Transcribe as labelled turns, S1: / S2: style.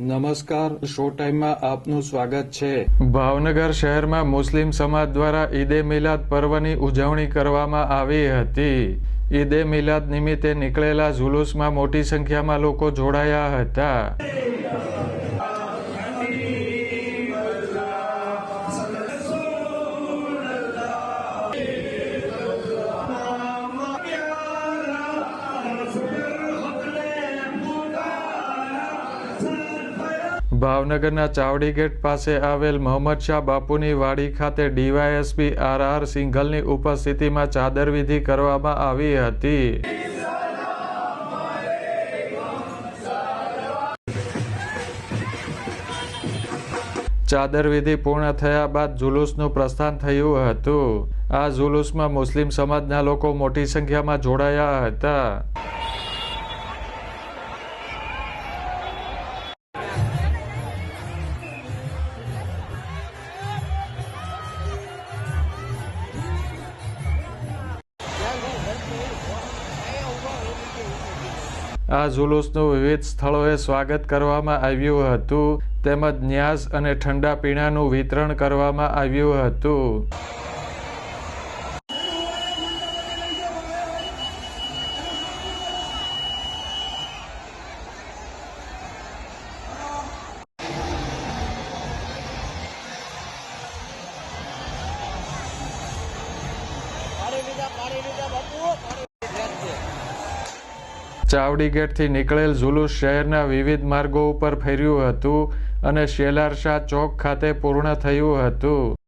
S1: નમસ્કાર, શો ટાઈમમાં આપનું સ્વાગત છે.
S2: ભાવનગર શહેરમાં મુસ્લિમ સમાજ દ્વારા ઈદે મિલાદ પર્વની ઉજવણી કરવામાં આવી હતી. ઈદે મિલાદ નિમિત્તે નીકળેલા જુલુસમાં મોટી સંખ્યામાં લોકો જોડાયા હતા. ભાવનગરના ચાવડી ગેટ પાસે આવેલ મોહમ્મદ શાહ બાપુની વાડી ખાતે ડીવાયએસપી આર આર સિંઘલની ઉપસ્થિતિમાં ચાદરવિધિ કરવામાં આવી હતી. ચાદરવિધિ પૂર્ણ થયા બાદ જુલુસનું પ્રસ્થાન થયું હતું. આ જુલુસમાં મુસ્લિમ સમાજના લોકો મોટી સંખ્યામાં જોડાયા હતા. આ જુલુસનું વિવિધ સ્થળોએ સ્વાગત કરવામાં આવ્યું હતું. તેમજ ન્યાસ અને ઠંડા પીણાનું વિતરણ કરવામાં આવ્યું હતું. ચાવડી ગેટથી નીકળેલ જુલુસ શહેરના વિવિધ માર્ગો ઉપર ફેર્યું હતું અને શેલારશાહ ચોક ખાતે પૂર્ણ થયું હતું.